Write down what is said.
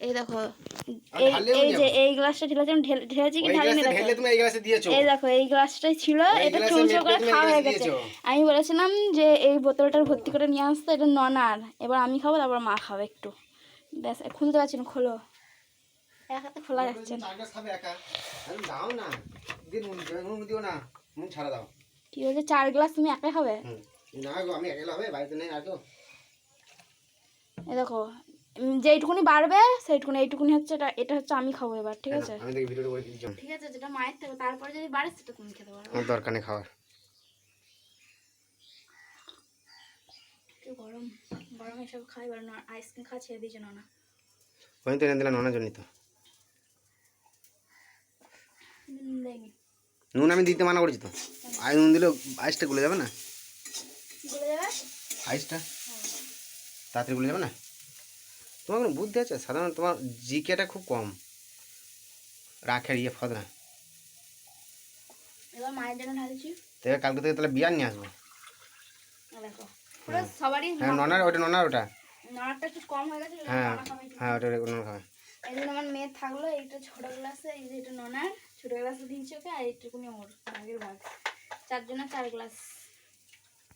এই দেখো এই যে এই গ্লাসটা ঢেলেছি আমি ঢেলে- ঢেলেছি কি ঢালিনি দেখো। তুমি এই গ্লাসে দিয়েছ। এই দেখো এই গ্লাসটাই ছিল এটা চুমচো করে খাওয়া হয়ে গেছে। আমি বলেছিলাম যে এই বোতলটার ভর্তি করে নিয়ে আসতে এটা ননার এবার আমি খাব তারপর মা খাবে একটু। ব্যাস খুলতে পারছি না খোলো। এক হাতে খোলা যাচ্ছে না। দাও না দিও, না নুন ছাড়া দাও। কি বলছে চার গ্লাস তুমি একাই খাবে? না গো আমি একেলা হবে বাড়িতে নেই আর কেউ। এই দেখো যেইটুকুনি বাড়বে সেইটুকুনি এইটুকুনি হচ্ছে এটা এটা হচ্ছে আমি খাব এবার ঠিক আছে? আমি দেখি ভিডিওটা করে দিচ্ছি। ঠিক আছে যেটা মায়ের থেকে তারপরে যদি বাড়ে সেটা তুমি খেতে পারো। আমার দরকার নেই খাওয়ার। গরম গরম এসব খাই এবার না আইসক্রিম খাওয়া ছেড়ে দিয়েছে না। ওই তো এনে দিলাম ননার জন্যই তো। নুন আমি দিতে মানা করেছি তো। আই নুন দিলে আইসটা গুলে যাবে না? বলে যাবে? আইসটা তাড়াতাড়ি গুলে যাবে না? তোমার কোনো বুদ্ধি আছে? সাধারণত তোমার জিকেটা খুব কম। রাখের ইয়ে ফদ না। এবার মায়ের জন্য ঢালছি। তো কালকে থেকে তাহলে বিয়ার নিয়ে আসব। সবারই হ্যাঁ ননার ওটা ননার ওটা। একটু কম হয়ে গেছে হ্যাঁ হ্যাঁ ওটা ননার খাবে। এই জন্য আমার মেয়ে থাকল এইটা ছোট গ্লাসে এই যে এটা ননার ছোট গ্লাসে দিয়েছি ওকে আর এইটুকুনি ওর ভাগের ভাগ। চার চার গ্লাস।